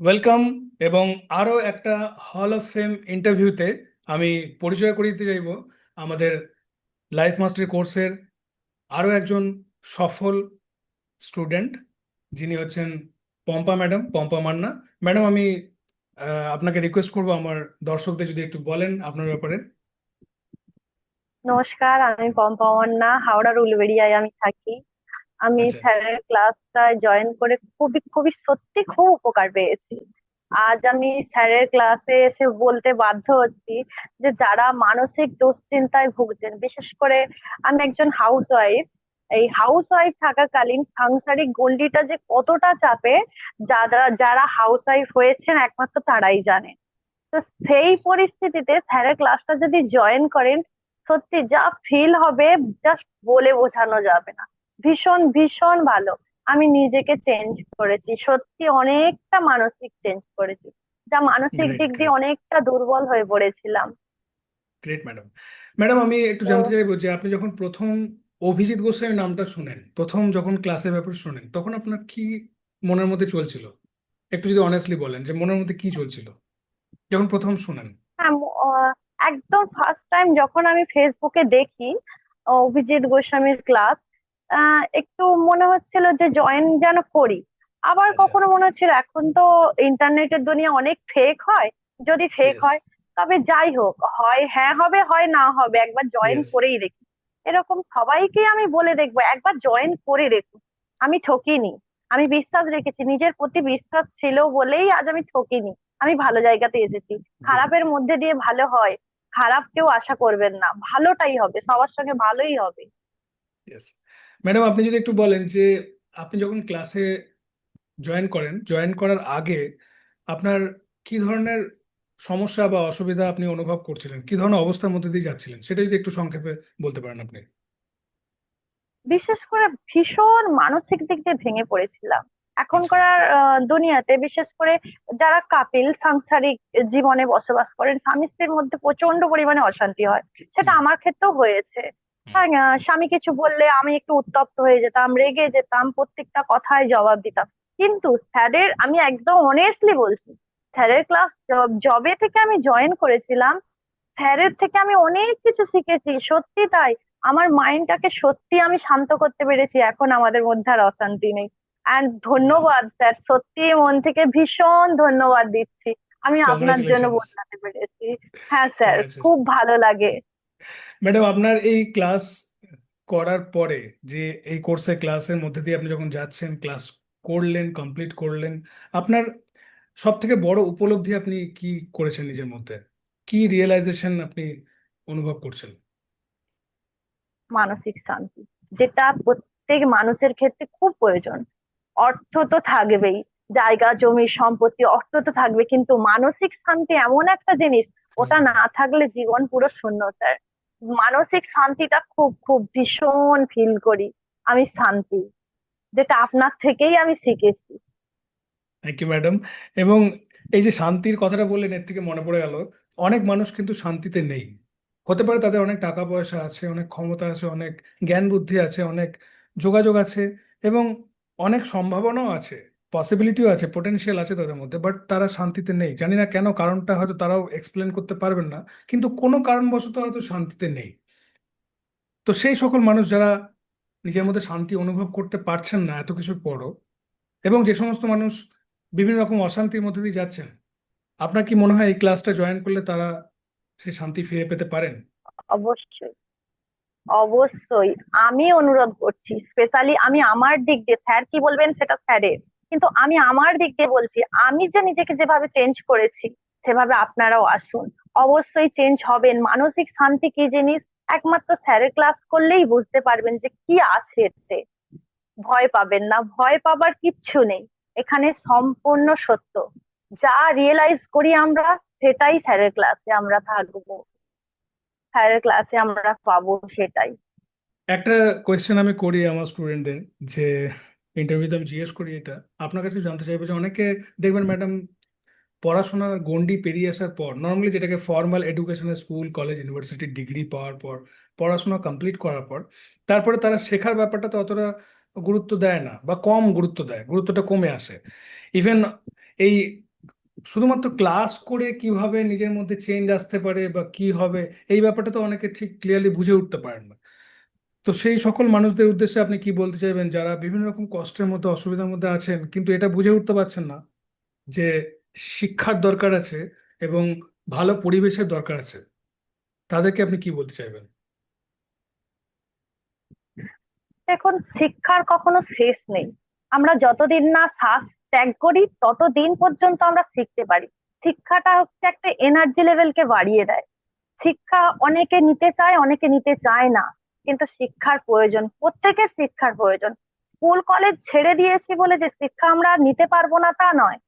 Welcome এবং আরও একটা হল অফ ফেম ইন্টারভিউতে আমি পরিচয় করিয়ে দিতে চাইব আমাদের লাইফ মাস্টারি কোর্সের আরও একজন সফল স্টুডেন্ট যিনি হচ্ছেন পম্পা ম্যাডাম, পম্পা মান্না। ম্যাডাম, আমি আপনাকে রিকোয়েস্ট করব আমার দর্শকদের যদি একটু বলেন আপনার ব্যাপারে। নমস্কার, আমি পম্পা মান্না, হাওড়ার উলুবেড়িয়ায় আমি থাকি। আমি আচ্ছা। স্যারের ক্লাসটা জয়েন করে খুবই খুবই সত্যি খুব উপকার পেয়েছি। আজ আমি স্যারের ক্লাসে এসে বলতে বাধ্য হচ্ছি যে যারা মানসিক দুশ্চিন্তায় ভুগছেন বিশেষ করে আমি একজন হাউস ওয়াইফ এই হাউস ওয়াইফ থাকাকালীন সাংসারিক গণ্ডিটা যে কতটা চাপে যারা যারা হাউস ওয়াইফ হয়েছেন একমাত্র তারাই জানে। তো সেই পরিস্থিতিতে স্যারের ক্লাসটা যদি জয়েন করেন সত্যি যা ফিল হবে জাস্ট বলে বোঝানো যাবে না। ভীষণ ভীষণ ভালো। আমি নিজেকে চেঞ্জ করেছি। সত্যি অনেকটা মানসিক চেঞ্জ করেছি। যা মানসিক দিক দিয়ে অনেকটা দুর্বল হয়ে পড়েছিলাম। গ্রেট ম্যাডাম ম্যাডাম আমি একটু জানতে চাইব যে আপনি যখন প্রথম অভিজিৎ গোস্বামী নামটা শুনেন প্রথম যখন ক্লাসের ব্যাপারে শুনেন তখন আপনার কি মনের মধ্যে চলছিল? একটু যদি অনেস্টলি বলেন যে মনের মধ্যে কি চলছিল যখন প্রথম শুনেন? হ্যাঁ একদম ফার্স্ট টাইম যখন আমি ফেসবুকে দেখি অভিজিৎ গোস্বামীর ক্লাস একটু মনে হচ্ছিল যে জয়েন যেন করি। আবার আচ্ছা। কখনো মনে হচ্ছিল এখন তো ইন্টারনেটের দুনিয়া অনেক ফেক হয়। যদি ফেক হয় তবে যাই হোক হয় হ্যাঁ হবে হয় না হবে একবার জয়েন করেই দেখি। এরকম সবাইকে আমি বলে দেখব একবার জয়েন করে দেখুন। আমি ঠকিনি। আমি বিশ্বাস রেখেছি নিজের প্রতি বিশ্বাস ছিল বলেই আজ আমি ঠকিনি। আমি ভালো জায়গাতে এসেছি। খারাপের মধ্যে দিয়ে ভালো হয়। খারাপ কেউ আশা করবেন না। ভালোটাই হবে সবার সঙ্গে ভালোই হবে। ইয়েস ম্যাডাম আপনি যদি একটু বলেন যে আপনি যখন ক্লাসে জয়েন করেন জয়েন করার আগে আপনার কি ধরনের সমস্যা বা অসুবিধা আপনি অনুভব করছিলেন? কি ধরনের অবস্থার মধ্যে দিয়ে যাচ্ছিলেন? সেটা যদি একটু সংক্ষেপে বলতে পারেন আপনি। বিশেষ করে ভীষণ মানসিক দিক দিয়ে ভেঙে পড়েছিলাম। আচ্ছা। এখনকার আহ, দুনিয়াতে বিশেষ করে যারা কাপিল সাংসারিক জীবনে বসবাস করেন স্বামী স্ত্রীর মধ্যে প্রচণ্ড পরিমাণে অশান্তি হয়। সেটা আমার ক্ষেত্রেও হয়েছে। হ্যাঁ স্বামী কিছু বললে আমি একটু উত্তপ্ত হয়ে যেতাম রেগে যেতাম প্রত্যেকটা কথায় জবাব দিতাম। কিন্তু স্যারের আমি একদম অনেস্টলি বলছি স্যারের ক্লাস জবে থেকে আমি জয়েন করেছিলাম স্যারের থেকে আমি অনেক কিছু শিখেছি সত্যি তাই। আমার মাইন্ডটাকে সত্যি আমি শান্ত করতে পেরেছি এখন আমাদের মধ্যে আর অশান্তি নেই। অ্যান্ড ধন্যবাদ স্যার সত্যি মন থেকে ভীষণ ধন্যবাদ দিচ্ছি। আমি আপনার জন্য বোঝাতে পেরেছি। হ্যাঁ স্যার খুব ভালো লাগে। ম্যাডাম আপনার এই ক্লাস করার পরে যে এই কোর্সে ক্লাসের মধ্যে দিয়ে আপনি যখন যাচ্ছেন ক্লাস করলেন কমপ্লিট করলেন আপনার সব থেকে বড় উপলব্ধি আপনি কি করেছেন নিজের মধ্যে? কি রিয়েলাইজেশন আপনি অনুভব করছেন? মানসিক শান্তি যেটা প্রত্যেক মানুষের ক্ষেত্রে খুব প্রয়োজন। অর্থ তো থাকবেই জায়গা জমি সম্পত্তি অর্থ তো থাকবে কিন্তু মানসিক শান্তি এমন একটা জিনিস ওটা না থাকলে জীবন পুরো শূন্য স্যার। মানসিক শান্তিটা খুব খুব ভীষণ ফিল করি। আমি শান্তি, যেটা আপনার থেকেই আমি শিখেছি। থ্যাংক ইউ ম্যাডাম এবং এই যে শান্তির কথাটা বললেন, এর থেকে মনে পড়ে গেল, অনেক মানুষ কিন্তু শান্তিতে নেই। হতে পারে তাদের অনেক টাকা পয়সা আছে, অনেক ক্ষমতা আছে, অনেক জ্ঞান বুদ্ধি আছে, অনেক যোগাযোগ আছে, এবং অনেক সম্ভাবনাও আছে। পসিবিলিটিও আছে পোটেনশিয়াল আছে তাদের মধ্যে বাট তারা শান্তিতে নেই। জানি না কেন কারণটা হয়তো তারাও এক্সপ্লেন করতে পারবেন না, কিন্তু কোনো কারণবশত হয়তো শান্তিতে নেই। তো সেই সকল মানুষ যারা নিজের মধ্যে শান্তি অনুভব করতে পারছেন না এত কিছুর পরও, এবং যে সমস্ত মানুষ বিভিন্ন রকম অশান্তির মধ্যে দিয়ে যাচ্ছেন, আপনার কি মনে হয় এই ক্লাসটা জয়েন করলে তারা সেই শান্তি ফিরে পেতে পারেন? অবশ্যই। অবশ্যই। আমি অনুরোধ করছি স্পেশালি আমি আমার দিক দিয়ে, স্যার কি বলবেন সেটা স্যারের। কিন্তু আমি আমার দিক দিয়ে বলছি, আমি যে নিজেকে যেভাবে চেঞ্জ করেছি, সেভাবে আপনারাও আসুন। অবশ্যই চেঞ্জ হবেন। মানসিক শান্তি কি জিনিস? একমাত্র স্যারের ক্লাস করলেই বুঝতে পারবেন যে কি আছে এতে। ভয় পাবেন না। ভয় পাবার কিচ্ছু নেই। এখানে সম্পূর্ণ সত্য। যা রিয়েলাইজ করি আমরা, সেটাই স্যারের ক্লাসে আমরা থাকব। স্যারের ক্লাসে আমরা পাবো সেটাই। একটা কোয়েশ্চেন আমি করি আমার স্টুডেন্টদের যে ইন্টারভিউতে আমি জিজ্ঞেস করি এটা আপনার কাছে জানতে চাইব যে অনেকে দেখবেন ম্যাডাম পড়াশোনার গণ্ডি পেরিয়ে আসার পর নর্মালি যেটাকে ফর্মাল এডুকেশনের স্কুল কলেজ ইউনিভার্সিটির ডিগ্রি পাওয়ার পর পড়াশোনা কমপ্লিট করার পর তারপরে তারা শেখার ব্যাপারটাতে অতটা গুরুত্ব দেয় না বা কম গুরুত্ব দেয় গুরুত্বটা কমে আসে। ইভেন এই শুধুমাত্র ক্লাস করে কীভাবে নিজের মধ্যে চেঞ্জ আসতে পারে বা কি হবে এই ব্যাপারটা তো অনেকে ঠিক ক্লিয়ারলি বুঝে উঠতে পারেন না। তো সেই সকল মানুষদের উদ্দেশ্যে আপনি কি বলতে চাইবেন? যারা বিভিন্ন রকম কষ্টের মধ্যে, অসুবিধার মধ্যে আছেন, কিন্তু এটা বুঝে উঠতে পারছেন না যে শিক্ষার দরকার আছে এবং ভালো পরিবেশের দরকার আছে। তাদেরকে আপনি কি বলতে চাইবেন? দেখুন, শিক্ষার কখনো শেষ নেই। আমরা যতদিন না শ্বাস ত্যাগ করি, ততদিন পর্যন্ত আমরা শিখতে পারি। শিক্ষাটা হচ্ছে একটা এনার্জি লেভেলকে বাড়িয়ে দেয়। শিক্ষা অনেকে নিতে চায়, অনেকে নিতে চায় না। কিন্তু শিক্ষার প্রয়োজন, প্রত্যেকের শিক্ষার প্রয়োজন। স্কুল কলেজ ছেড়ে দিয়েছি বলে যে শিক্ষা আমরা নিতে পারব না তা নয়।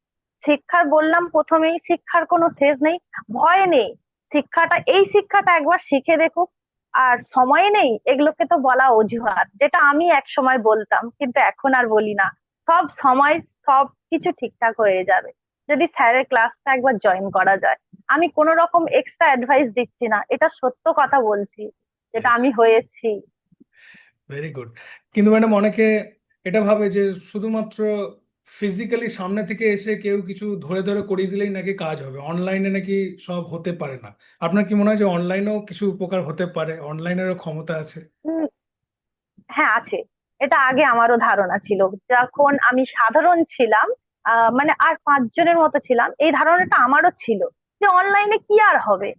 শিক্ষার বললাম প্রথমেই, শিক্ষার কোনো শেষ নেই, ভয় নেই। শিক্ষাটা, এই শিক্ষাটা একবার শিখে দেখুক। আর সময় নেই, এগুলোকে তো বলা অজুহাত, যেটা আমি এক সময় বলতাম, কিন্তু এখন আর বলি না। সব সময় সব কিছু ঠিকঠাক হয়ে যাবে। যদি স্যারের ক্লাসটা একবার জয়েন করা যায়। আমি কোনো রকম এক্সট্রা অ্যাডভাইস দিচ্ছি না, এটা সত্য কথা বলছি। যেটা আমি হয়েছি। ভেরি গুড কিন্তু ম্যাডাম অনেকে এটা ভাবে যে শুধুমাত্র ফিজিক্যালি সামনে থেকে এসে কেউ কিছু ধরে ধরে করিয়ে দিলেই নাকি কাজ হবে। অনলাইনে নাকি সব হতে পারে না। আপনার কি মনে হয় যে অনলাইনেও কিছু উপকার হতে পারে? অনলাইনেরও ক্ষমতা আছে? হ্যাঁ আছে। এটা আগে আমারও ধারণা ছিল। যখন আমি সাধারণ ছিলাম মানে আর পাঁচজনের মতো ছিলাম এই ধারণাটা আমারও ছিল যে অনলাইনে কি আর হবে?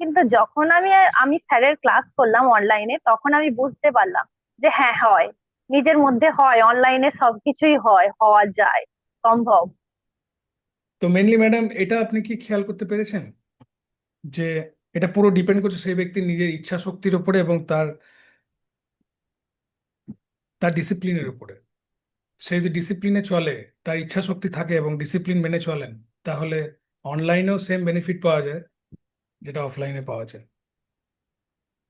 কিন্তু যখন আমি আমি স্যারের ক্লাস করলাম অনলাইনে তখন আমি বুঝতে পারলাম যে হ্যাঁ হয়। নিজের মধ্যে হয় অনলাইনে সবকিছুই হয়, হওয়া যায়, সম্ভব। তো মেনলি ম্যাডাম এটা আপনি কি খেয়াল করতে পেরেছেন? যে এটা পুরো ডিপেন্ড করছে সেই ব্যক্তির নিজের ইচ্ছা শক্তির উপরে এবং তার তার ডিসিপ্লিনের উপরে। সে যদি ডিসিপ্লিনে চলে, তার ইচ্ছা শক্তি থাকে এবং ডিসিপ্লিন মেনে চলেন, তাহলে অনলাইনেও সেম বেনিফিট পাওয়া যায়। যেটা অফলাইনে পাওয়া যায়।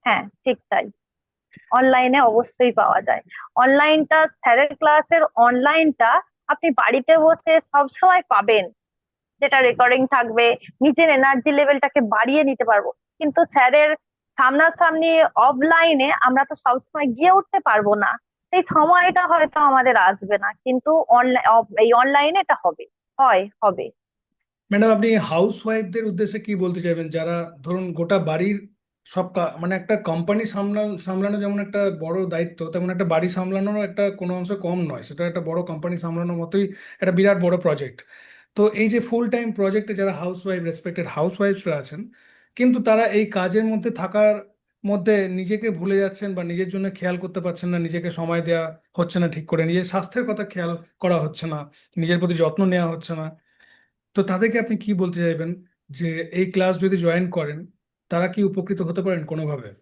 হ্যাঁ ঠিক তাই। অনলাইনে অবশ্যই পাওয়া যায়। অনলাইনটা স্যারের ক্লাসের অনলাইনটা আপনি বাড়িতে বসে সবসময় পাবেন। যেটা রেকর্ডিং থাকবে, নিজের এনার্জি লেভেলটাকে বাড়িয়ে নিতে পারব। কিন্তু স্যারের সামনাসামনি অফলাইনে আমরা তো সবসময় গিয়ে উঠতে পারব না। সেই সময়টা হয়তো আমাদের আসবে না। কিন্তু অনলাইন এই অনলাইনে এটা হবে। হয়, হবে। ম্যাডাম আপনি হাউস ওয়াইফদের উদ্দেশ্যে কি বলতে চাইবেন? যারা ধরুন গোটা বাড়ির সব মানে একটা কোম্পানি সামলানো সামলানো যেমন একটা বড় দায়িত্ব, তেমন একটা বাড়ি সামলানোর একটা কোনো অংশ কম নয়। সেটা একটা বড় কোম্পানি সামলানোর মতোই একটা বিরাট বড় প্রজেক্ট তো এই যে ফুল টাইম প্রজেক্টে যারা হাউস ওয়াইফ রেসপেক্টেড হাউস ওয়াইফরা আছেন, কিন্তু তারা এই কাজের মধ্যে থাকার মধ্যে নিজেকে ভুলে যাচ্ছেন বা নিজের জন্য খেয়াল করতে পারছেন না, নিজেকে সময় দেওয়া হচ্ছে না ঠিক করে, নিজের স্বাস্থ্যের কথা খেয়াল করা হচ্ছে না, নিজের প্রতি যত্ন নেওয়া হচ্ছে না তো তাদেরকে আপনি কি বলতে চাইবেন যে এই ক্লাস যদি জয়েন করেন, তারা কি উপকৃত হতে পারেন কোনোভাবে?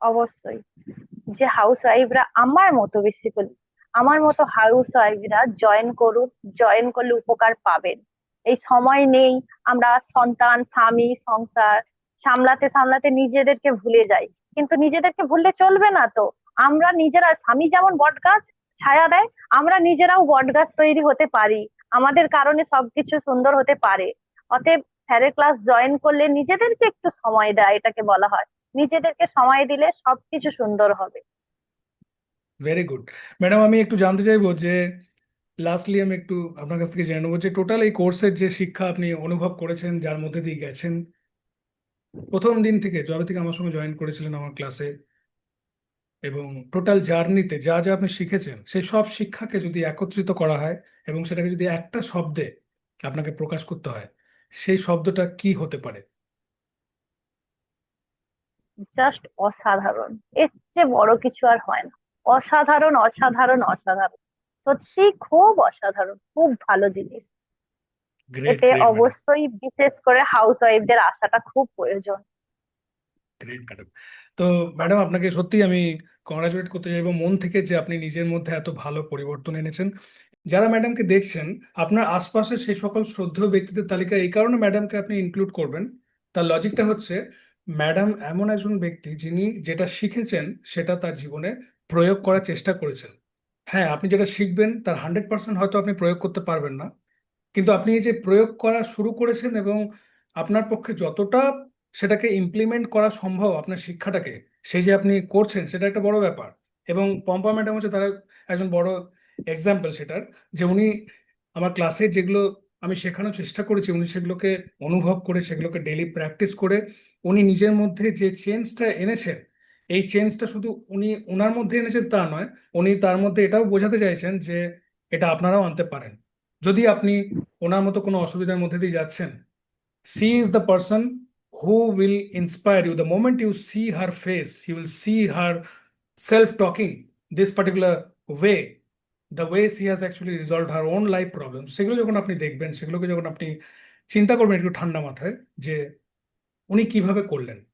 অবশ্যই। যে হাউস ওয়াইফরা আমার মতো বেসিক্যালি আমার মতো হাউস ওয়াইফরা জয়েন করুক জয়েন করলে উপকার পাবেন। এই সময় নেই, আমরা সন্তান, স্বামী, সংসার, সামলাতে সামলাতে নিজেদেরকে ভুলে যাই। কিন্তু নিজেদেরকে ভুললে চলবে না তো। আমরা নিজেরা, স্বামী যেমন বট গাছ ছায়া দেয়, আমরা নিজেরাও বট গাছ তৈরি হতে পারি। আমাদের কারণে সবকিছু সুন্দর হতে পারে। অতএব স্যারের ক্লাস জয়েন করলে নিজেদেরকে একটু সময় দেয়, এটাকে বলা হয়। নিজেদেরকে সময় দিলে সবকিছু সুন্দর হবে। ভেরি গুড ম্যাডাম আমি একটু জানতে চাইব যে লাস্টলি আমি একটু আপনার কাছ থেকে জেনে নেব যে টোটাল এই কোর্সের যে শিক্ষা আপনি অনুভব করেছেন, যার মধ্যে দিয়ে গেছেন, প্রথম দিন থেকে, যবে থেকে আমার সঙ্গে জয়েন করেছিলেন আমার ক্লাসে এবং টোটাল জার্নিতে যা যা আপনি শিখেছেন সেই সব শিক্ষাকে যদি একত্রিত করা হয় এবং সেটাকে যদি একটা শব্দে আপনাকে প্রকাশ করতে হয় সেই শব্দটা কি হতে পারে? জাস্ট অসাধারণ। এর চেয়ে বড় কিছু আর হয় না। অসাধারণ অসাধারণ অসাধারণ। সত্যি খুব অসাধারণ খুব ভালো জিনিস। এতে অবশ্যই বিশেষ করে হাউস ওয়াইফদের আসাটা খুব প্রয়োজন। গ্রেট ম্যাডাম তো ম্যাডাম আপনাকে সত্যি আমি কংগ্রাচুলেট করতে চাইব মন থেকে যে আপনি নিজের মধ্যে এত ভালো পরিবর্তন এনেছেন। যারা ম্যাডামকে দেখছেন, আপনার আশপাশের সেই সকল শ্রদ্ধেয় ব্যক্তিদের তালিকায় এই কারণে ম্যাডামকে আপনি ইনক্লুড করবেন। তার লজিকটা হচ্ছে ম্যাডাম এমন একজন ব্যক্তি যিনি যেটা শিখেছেন, সেটা তার জীবনে প্রয়োগ করার চেষ্টা করেছেন। হ্যাঁ আপনি যেটা শিখবেন, তার হান্ড্রেড পার্সেন্ট হয়তো আপনি প্রয়োগ করতে পারবেন না। কিন্তু আপনি এই যে প্রয়োগ করা শুরু করেছেন এবং আপনার পক্ষে যতটা সেটাকে ইমপ্লিমেন্ট করা সম্ভব আপনার শিক্ষাটাকে। সেই যে আপনি করছেন, সেটা একটা বড় ব্যাপার। এবং পম্পা ম্যাডাম হচ্ছে তারা একজন বড় এক্সাম্পল সেটার, যে উনি আমার ক্লাসে যেগুলো আমি শেখানোর চেষ্টা করেছি, উনি সেগুলোকে অনুভব করে, সেগুলোকে ডেলি প্র্যাকটিস করে, উনি নিজের মধ্যে যে চেঞ্জটা এনেছেন, এই চেঞ্জটা শুধু উনি ওনার মধ্যে এনেছেন তা নয়, উনি তার মধ্যে এটাও বোঝাতে চাইছেন যে এটা আপনারাও আনতে পারেন। যদি আপনি ওনার মতো কোনো অসুবিধার মধ্যে দিয়ে যাচ্ছেন she is the person who will inspire you. The moment you see her face, you will see her self talking this particular way. The way she has actually resolved her own life problems. সেগুলো যখন আপনি দেখবেন, সেগুলোকে যখন আপনি চিন্তা করবেন একটু ঠান্ডা মাথায়, যে উনি কীভাবে করলেন?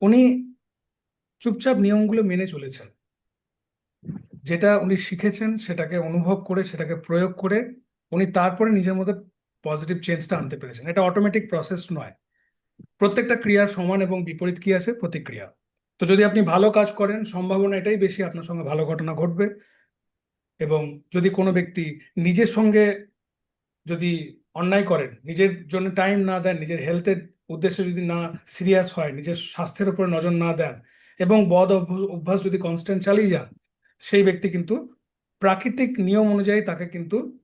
উনি চুপচাপ নিয়মগুলো মেনে চলেছেন। যেটা উনি শিখেছেন, সেটাকে অনুভব করে, সেটাকে প্রয়োগ করে, উনি তারপরে নিজের মধ্যে পজিটিভ চেঞ্জটা আনতে পেরেছেন। এটা অটোমেটিক প্রসেস নয়। প্রত্যেকটা ক্রিয়ার সমান এবং বিপরীত কি আছে? প্রতিক্রিয়া। তো যদি আপনি ভালো কাজ করেন, সম্ভাবনা এটাই বেশি আপনার সঙ্গে ভালো ঘটনা ঘটবে এবং যদি কোনো ব্যক্তি নিজের সঙ্গে যদি অন্যায় করেন, নিজের জন্য টাইম না দেন, নিজের হেলথের উদ্দেশ্যে যদি না সিরিয়াস হয়, নিজের স্বাস্থ্যের উপরে নজর না দেন এবং বদ অভ্য- অভ্যাস যদি কনস্ট্যান্ট চালিয়ে যান, সেই ব্যক্তি কিন্তু প্রাকৃতিক নিয়ম অনুযায়ী তাকে কিন্তু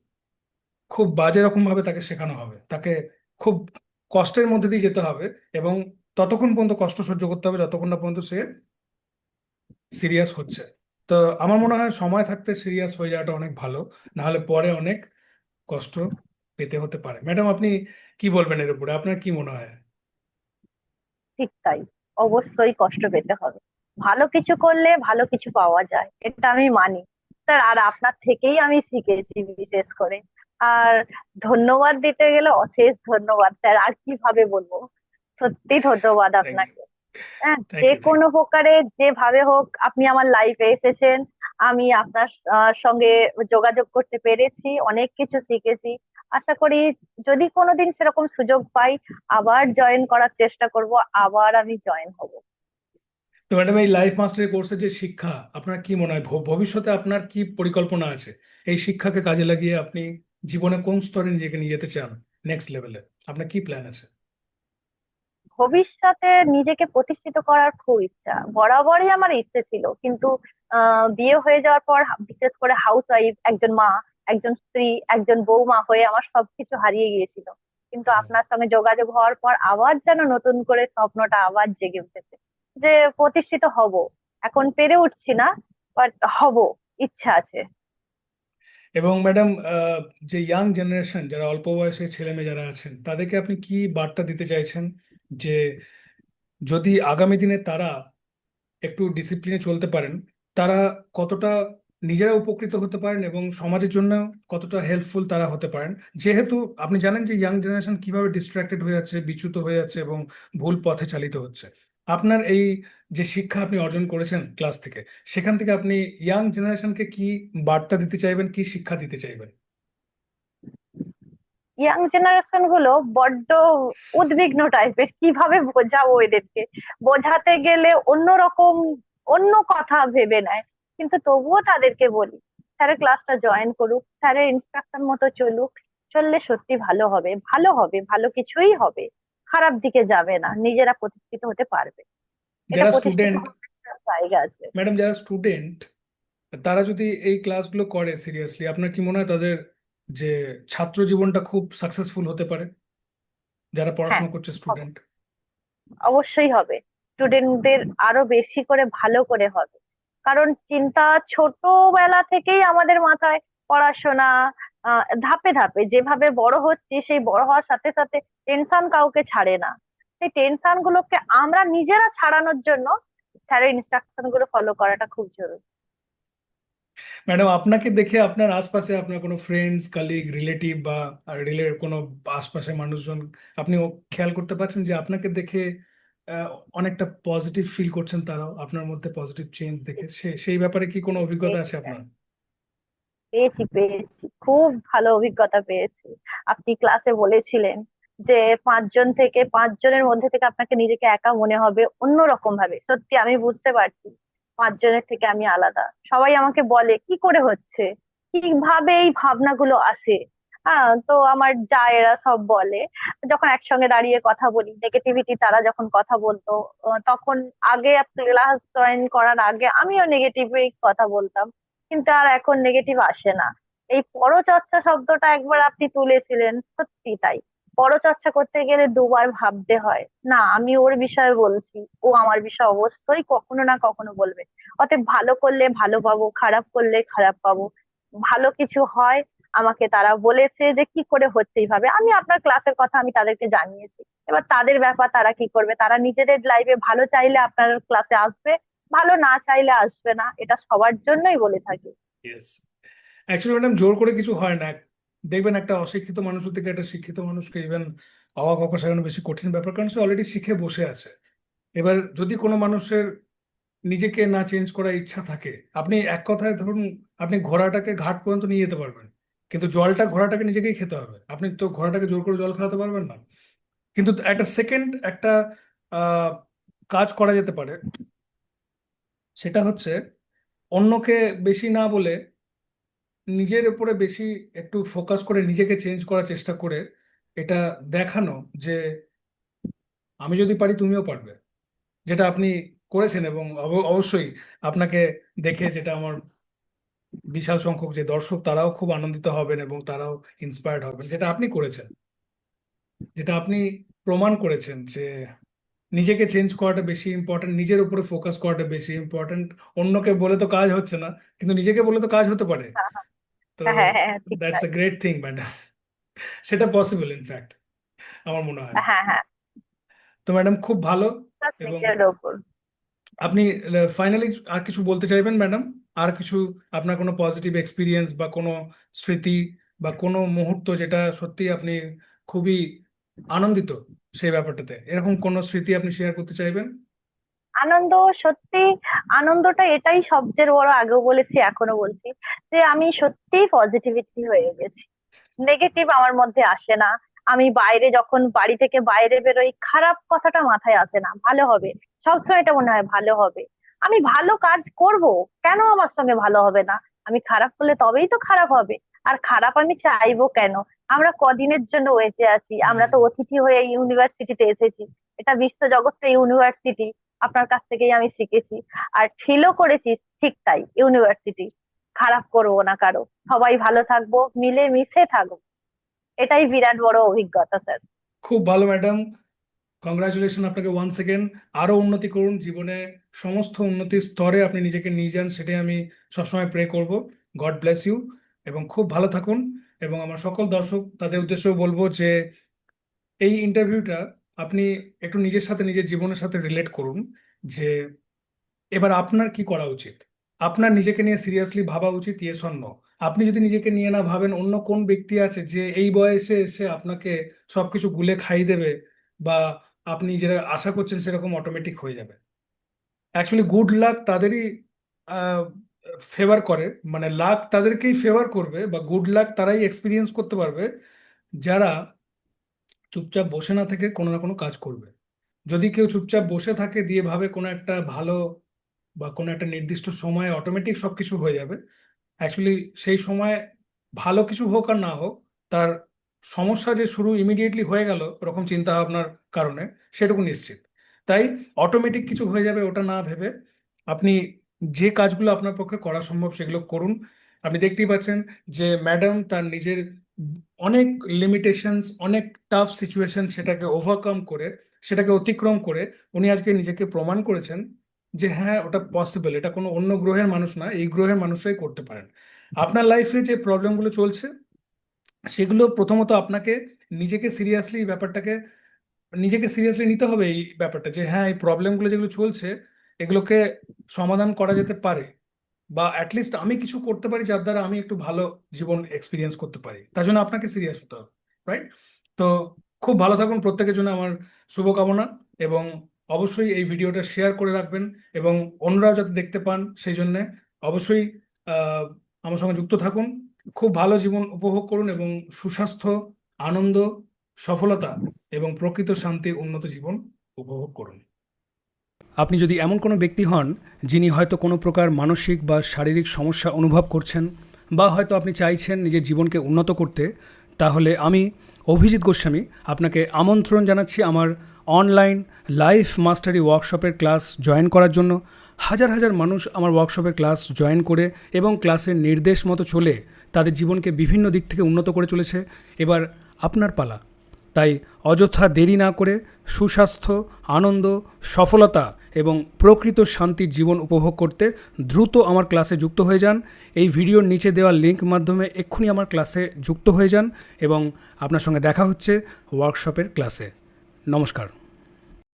খুব বাজে রকম ভাবে তাকে শেখানো হবে। তাকে খুব কষ্টের মধ্যে দিয়ে যেতে হবে এবং ততক্ষণ পর্যন্ত কষ্ট সহ্য করতে হবে, যতক্ষণ না পর্যন্ত সে সিরিয়াস হচ্ছে। তো আমার মনে হয় সময় থাকতে সিরিয়াস হয়ে যাওয়াটা অনেক ভালো না হলে পরে অনেক কষ্ট পেতে হতে পারে। ম্যাডাম, আপনি কি বলবেন এর উপরে? আপনার কি মনে হয়? ঠিক তাই, অবশ্যই কষ্ট পেতে হবে। ভালো কিছু করলে ভালো কিছু পাওয়া যায়, এটা আমি মানি। স্যার, আর আপনার থেকেই আমি শিখেছি বিশেষ করে। আর ধন্যবাদ দিতে গেলে অশেষ ধন্যবাদ স্যার আর কীভাবে বলব? সত্যি ধন্যবাদ আপনাকে। হ্যাঁ যে কোনো প্রকারে যেভাবে হোক আপনি আমার লাইফে এসেছেন আমি আপনার সঙ্গে যোগাযোগ করতে পেরেছি অনেক কিছু শিখেছি। আশা করি যদি কোনোদিন সেরকম সুযোগ পাই আবার জয়েন করার চেষ্টা করব আবার আমি জয়েন হব। তো ম্যাডাম এই লাইফ মাস্টারি কোর্সের যে শিক্ষা আপনার কি মনে হয়? ভবিষ্যতে আপনার কি পরিকল্পনা আছে? এই শিক্ষাকে কাজে লাগিয়ে আপনি জীবনে কোন স্তরে নিজেকে নিয়ে যেতে চান? নেক্সট লেভেলে আপনার কি প্ল্যান আছে? ভবিষ্যতে নিজেকে প্রতিষ্ঠিত করার খুব ইচ্ছা। বরাবরই আমার ইচ্ছে ছিল। কিন্তু বিয়ে হয়ে যাওয়ার পর বিশেষ করে হাউস ওয়াইফ একজন মা একজন স্ত্রী একজন বৌমা হয়ে আমার সবকিছু হারিয়ে গিয়েছিল। কিন্তু আপনার সঙ্গে যোগাযোগ হওয়ার পর আবার যেন নতুন করে স্বপ্নটা আবার জেগে উঠেছে। যে প্রতিষ্ঠিত হব। এখন পেরে উঠছি না বাট হব ইচ্ছা আছে। এবং ম্যাডাম যে ইয়াং জেনারেশন যারা অল্প বয়সের ছেলে মেয়ে যারা আছেন, তাদেরকে আপনি কি বার্তা দিতে চাইছেন? যে যদি আগামী দিনে তারা একটু ডিসিপ্লিনে চলতে পারেন, তারা কতটা নিজেরা উপকৃত হতে পারেন এবং সমাজের জন্য কতটা হেল্পফুল তারা হতে পারেন? যেহেতু আপনি জানেন যে ইয়াং জেনারেশন কীভাবে ডিস্ট্রাক্টেড হয়ে যাচ্ছে, বিচ্যুত হয়ে যাচ্ছে এবং ভুল পথে চালিত হচ্ছে। আপনার এই যে শিক্ষা আপনি অর্জন করেছেন ক্লাস থেকে, সেখান থেকে আপনি ইয়াং জেনারেশনকে কি বার্তা দিতে চাইবেন, কি শিক্ষা দিতে চাইবেন? ইয়াং জেনারেশনগুলো বড্ড উদ্বিগ্ন টাইপের কীভাবে বোঝাবো এদেরকে? বোঝাতে গেলে অন্যরকম অন্য কথা ভেবে নেয়। কিন্তু তবুও তাদেরকে বলি স্যারের ক্লাসটা জয়েন করুক। স্যারের ইনস্ট্রাকশন মতো চলুক। চললে সত্যি ভালো হবে। ভালো হবে, ভালো কিছুই হবে। খারাপ দিকে যাবে না নিজেরা প্রতিষ্ঠিত হতে পারবে। যারা স্টুডেন্ট জায়গা আছে। ম্যাডাম যারা স্টুডেন্ট তারা যদি এই ক্লাসগুলো করে সিরিয়াসলি আপনার কি মনে হয় তাদের যে ছাত্র জীবনটা খুব সাকসেসফুল হতে পারে? যারা হ্যাঁ পড়াশোনা করছে স্টুডেন্ট অবশ্যই হবে। স্টুডেন্টদের আরও বেশি করে ভালো করে হবে। কারণ চিন্তা ছোটবেলা থেকেই আমাদের মাথায় পড়াশোনা ধাপে ধাপে যেভাবে বড় হচ্ছে, সেই বড় হওয়ার সাথে সাথে টেনশন কাউকে ছাড়ে না। সেই টেনশন গুলোকে আমরা নিজেরা ছাড়ানোর জন্য স্যারের ইনস্ট্রাকশনগুলো ফলো করাটা খুব জরুরি। ম্যাডাম, আপনাকে দেখে আপনার আশপাশে আপনার কোনো ফ্রেন্ডস কালিগ রিলেটিভ বা রিলে কোনো আশপাশে মানুষজন আপনি খেয়াল করতে পারছেন যে আপনাকে দেখে অনেকটা পজিটিভ ফিল করছেন তারাও, আপনার মধ্যে পজিটিভ চেঞ্জ দেখে? সেই ব্যাপারে কি কোনো অভিজ্ঞতা আছে আপনার? পেয়েছি পেয়েছি। খুব ভালো অভিজ্ঞতা পেয়েছি। আপনি ক্লাসে বলেছিলেন যে পাঁচজন থেকে, পাঁচজনের মধ্যে থেকে আপনাকে নিজেকে একা মনে হবে অন্যরকম ভাবে সত্যি আমি বুঝতে পারছি, পাঁচজনের থেকে আমি আলাদা। সবাই আমাকে বলে, কি করে হচ্ছে? কীভাবে এই ভাবনাগুলো আসে? হ্যাঁ তো আমার যা এরা সব বলে। যখন একসঙ্গে দাঁড়িয়ে কথা বলি নেগেটিভিটি তারা যখন কথা বলতো তখন আগে ক্লাস জয়েন করার আগে আমিও নেগেটিভ কথা বলতাম। কিন্তু আর এখন নেগেটিভ আসে না। এই পরচর্চা শব্দটা একবার আপনি তুলেছিলেন, সত্যি তাই। পরচর্চা করতে গেলে দুবার ভাবতে হয়, না, আমি ওর বিষয়ে বলছি, ও আমার বিষয়ে অবশ্যই কখনো না কখনো বলবে। অতএব ভালো করলে ভালো পাবো, খারাপ করলে খারাপ পাবো। ভালো কিছু হয়, আমাকে তারা বলেছে যে কি করে হচ্ছে এইভাবে আমি আপনার ক্লাসের কথা আমি তাদেরকে জানিয়েছি। এবার তাদের ব্যাপার তারা কি করবে? তারা নিজেদের লাইফে ভালো চাইলে আপনার ক্লাসে আসবে ভালো না চাইলে আসবে না, এটা সবার জন্যই বলে থাকি। অ্যাকচুয়ালি ম্যাডাম জোর করে কিছু হয় না। দেখবেন একটা অশিক্ষিত মানুষের থেকে একটা শিক্ষিত মানুষকে ইভেন অবাক হওয়া শেখানো বেশি কঠিন ব্যাপার, কারণ সে অলরেডি শিখে বসে আছে। এবার যদি কোনো মানুষের নিজেকে না চেঞ্জ করার ইচ্ছা থাকে, আপনি এক কথায় ধরুন, আপনি ঘোড়াটাকে ঘাট পর্যন্ত নিয়ে যেতে পারবেন, কিন্তু জলটা ঘোড়াটাকে নিজেকেই খেতে হবে। আপনি তো ঘোড়াটাকে জোর করে জল খাওয়াতে পারবেন না। কিন্তু একটা সেকেন্ড একটা কাজ করা যেতে পারে সেটা হচ্ছে অন্যকে বেশি না বলে নিজের উপরে বেশি একটু ফোকাস করে নিজেকে চেঞ্জ করার চেষ্টা করে এটা দেখানো যে আমি যদি পারি তুমিও পারবে। যেটা আপনি করেছেন এবং অব- অবশ্যই আপনাকে দেখে যেটা আমার বিশাল সংখ্যক যে দর্শক, তারাও খুব আনন্দিত হবেন এবং তারাও ইন্সপায়ার্ড হবেন। যেটা আপনি করেছেন। যেটা আপনি প্রমাণ করেছেন যে নিজেকে চেঞ্জ করাটা বেশি ইম্পর্টেন্ট নিজের উপরে ফোকাস করাটা বেশি ইম্পর্টেন্ট অন্যকে বলে তো কাজ হচ্ছে না কিন্তু নিজেকে বলে তো কাজ হতে পারে। তো হ্যাঁ ঠিক that's a great thing madam সেটা পসিবল ইনফ্যাক্ট আমার মনে হয়। হ্যাঁ হ্যাঁ। তো ম্যাডাম খুব ভালো এবং আপনি ফাইনালি আর কিছু বলতে চাইবেন ম্যাডাম আর কিছু আপনার কোনো পজিটিভ এক্সপিরিয়েন্স বা কোনো স্মৃতি বা কোনো মুহূর্ত যেটা সত্যি আপনি খুবই আনন্দিত? সেই ব্যাপারটাতে। এরকম কোনো স্মৃতি আপনি শেয়ার করতে চাইবেন? আনন্দ, সত্যি আনন্দটা এটাই সবচেয়ে বড়, আগেও বলেছি, এখনও বলছি, যে আমি সত্যিই পজিটিভিটি হয়ে গেছি। নেগেটিভ আমার মধ্যে আসে না। আমি বাইরে যখন, বাড়ি থেকে বাইরে বেরোই, খারাপ কথাটা মাথায় আসে না। ভালো হবে। সবসময় এটা মনে হয় ভালো হবে। আমি ভালো কাজ করব, কেন আমার সঙ্গে ভালো হবে না? আমি খারাপ করলে তবেই তো খারাপ হবে। আর খারাপ আমি চাইব কেন? আমরা কদিনের জন্য বেঁচে আছি আমরা তো অতিথি হয়ে এই ইউনিভার্সিটিতে এসেছি। এটা বিশ্ব জগৎটা ইউনিভার্সিটি আপনার কাছ থেকেই আমি শিখেছি। আর ফিলও করেছি ঠিক তাই ইউনিভার্সিটি খারাপ করব না কারও। সবাই ভালো থাকব মিলে মিশে থাকব। এটাই বিরাট বড় অভিজ্ঞতা স্যার। খুব ভালো ম্যাডাম। কংগ্রাচুলেশন আপনাকে ওয়ান সেকেন্ড আরও উন্নতি করুন জীবনে সমস্ত উন্নতির স্তরে আপনি নিজেকে নিয়ে যান সেটাই আমি সবসময় প্রে করব। গড ব্লেস ইউ এবং খুব ভালো থাকুন। এবং আমার সকল দর্শক তাদের উদ্দেশ্যেও বলব যে এই ইন্টারভিউটা আপনি একটু নিজের সাথে নিজের জীবনের সাথে রিলেট করুন যে এবার আপনার কি করা উচিত? আপনার নিজেকে নিয়ে সিরিয়াসলি ভাবা উচিত ইয়েস অর নো আপনি যদি নিজেকে নিয়ে না ভাবেন, অন্য কোন ব্যক্তি আছে যে এই বয়সে এসে আপনাকে সবকিছু গুলে খাইয়ে দেবে বা আপনি যেটা আশা করছেন সেরকম অটোমেটিক হয়ে যাবে। অ্যাকচুয়ালি গুড লাক তাদেরই ফেভার করে মানে লাক তাদেরকেই ফেভার করবে বা গুড লাক তারাই এক্সপিরিয়েন্স করতে পারবে, যারা চুপচাপ বসে না থেকে কোনো না কোনো কাজ করবে। যদি কেউ চুপচাপ বসে থাকে দিয়ে ভাবে কোনো একটা ভালো বা কোনো একটা নির্দিষ্ট সময়ে অটোমেটিক সব কিছু হয়ে যাবে অ্যাকচুয়ালি সেই সময় ভালো কিছু হোক আর না হোক, তার সমস্যা যে শুরু ইমিডিয়েটলি হয়ে গেল ওরকম চিন্তা ভাবনার কারণে, সেটুকু নিশ্চিত। তাই অটোমেটিক কিছু হয়ে যাবে ওটা না ভেবে আপনি যে কাজগুলো আপনার পক্ষে করা সম্ভব সেগুলো করুন। আপনি দেখতেই পাচ্ছেন যে ম্যাডাম তার নিজের অনেক লিমিটেশনস অনেক টাফ সিচুয়েশন সেটাকে ওভারকাম করে, সেটাকে অতিক্রম করে উনি আজকে নিজেকে প্রমাণ করেছেন যে হ্যাঁ ওটা পসিবল এটা কোনো অন্য গ্রহের মানুষ না, এই গ্রহের মানুষরাই করতে পারেন। আপনার লাইফে যে প্রবলেমগুলো চলছে, সেগুলো প্রথমত আপনাকে নিজেকে সিরিয়াসলি ব্যাপারটাকে, নিজেকে সিরিয়াসলি নিতে হবে এই ব্যাপারটা যে হ্যাঁ এই প্রবলেমগুলো যেগুলো চলছে এগুলোকে সমাধান করা যেতে পারে বা অ্যাটলিস্ট আমি কিছু করতে পারি যার দ্বারা আমি একটু ভালো জীবন এক্সপিরিয়েন্স করতে পারি। তার জন্য আপনাকে সিরিয়াস হতে হবে রাইট তো খুব ভালো থাকুন, প্রত্যেকের জন্য আমার শুভকামনা এবং অবশ্যই এই ভিডিওটা শেয়ার করে রাখবেন এবং অন্যরাও যাতে দেখতে পান সেই জন্যে অবশ্যই আমার সঙ্গে যুক্ত থাকুন। খুব ভালো জীবন উপভোগ করুন এবং সুস্বাস্থ্য, আনন্দ, সফলতা এবং প্রকৃত শান্তির উন্নত জীবন উপভোগ করুন। আপনি যদি এমন কোনো ব্যক্তি হন যিনি হয়তো কোনো প্রকার মানসিক বা শারীরিক সমস্যা অনুভব করছেন বা হয়তো আপনি চাইছেন নিজের জীবনকে উন্নত করতে, তাহলে আমি অভিজিৎ গোস্বামী আপনাকে আমন্ত্রণ জানাচ্ছি আমার অনলাইন লাইফ মাস্টারি ওয়ার্কশপের ক্লাস জয়েন করার জন্য। হাজার হাজার মানুষ আমার ওয়ার্কশপের ক্লাস জয়েন করে এবং ক্লাসের নির্দেশ মতো চলে তাদের জীবনকে বিভিন্ন দিক থেকে উন্নত করে চলেছে। এবার আপনার পালা। তাই অযথা দেরি না করে সুস্বাস্থ্য, আনন্দ, সফলতা এবং প্রকৃত শান্তির জীবন উপভোগ করতে দ্রুত আমার ক্লাসে যুক্ত হয়ে যান। এই ভিডিওর নিচে দেওয়া লিঙ্ক মাধ্যমে এক্ষুনি আমার ক্লাসে যুক্ত হয়ে যান এবং আপনার সঙ্গে দেখা হচ্ছে ওয়ার্কশপের ক্লাসে নমস্কার।